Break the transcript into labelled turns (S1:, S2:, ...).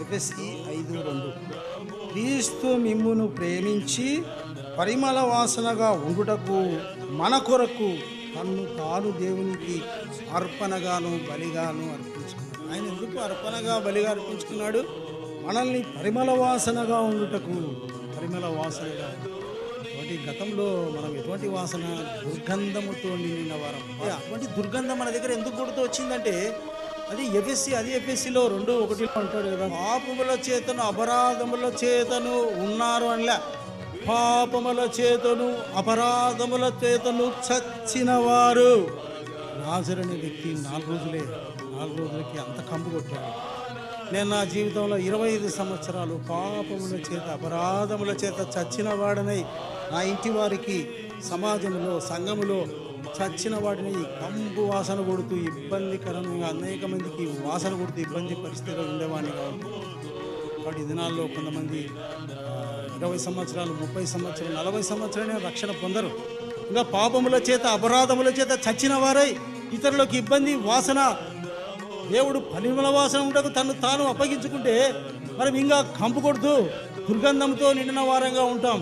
S1: FSC ఐదు రెండు. క్రీస్తు మిమ్మును ప్రేమించి పరిమళ వాసనగా ఉండుటకు మన కొరకు తన్ను తాను దేవునికి అర్పణగాను బలిగాను అర్పించుకున్నాడు. ఆయన ఎందుకు అర్పణగా బలిగా అర్పించుకున్నాడు? మనల్ని పరిమళ వాసనగా ఉండుటకు. పరిమళ వాసనగా. అటువంటి గతంలో మనం ఎటువంటి వాసన దుర్గంధముతో నిండిన వారం. అటువంటి దుర్గంధం మన దగ్గర ఎందుకు గుర్తు వచ్చిందంటే అది ఎఫ్ఎస్సి అది ఎఫ్ఎస్సిలో రెండు ఒకటిలో అంటాడు కదా. పాపముల చేతను అపరాధముల చేతను ఉన్నారు అనలే. పాపముల చేతను అపరాధముల చేతను చచ్చిన వారు. నాజరని వ్యక్తి నాలుగు రోజులే నాలుగు రోజులకి అంత కంపు కొట్టాడు. నేను నా జీవితంలో ఇరవై ఐదు సంవత్సరాలు పాపముల చేత అపరాధముల చేత చచ్చిన వాడనై నా ఇంటి వారికి సమాజంలో సంఘములో చచ్చిన వాడిని కంపు వాసన కొడుతూ ఇబ్బందికరంగా అనేక మందికి వాసన కొడుతూ ఇబ్బంది పరిస్థితిలో ఉండేవాడిని కాబట్టి వాటి దినాల్లో కొంతమంది ఇరవై సంవత్సరాలు ముప్పై సంవత్సరాలు నలభై సంవత్సరాలే రక్షణ పొందరు. ఇంకా పాపముల చేత అపరాధముల చేత చచ్చిన వారై ఇతరులకు ఇబ్బంది వాసన. దేవుడు పరిమళ వాసన ఉండకు తను తాను అప్పగించుకుంటే మనం ఇంకా కంపు కొడుతూ దుర్గంధంతో నిండిన వారంగా ఉంటాం.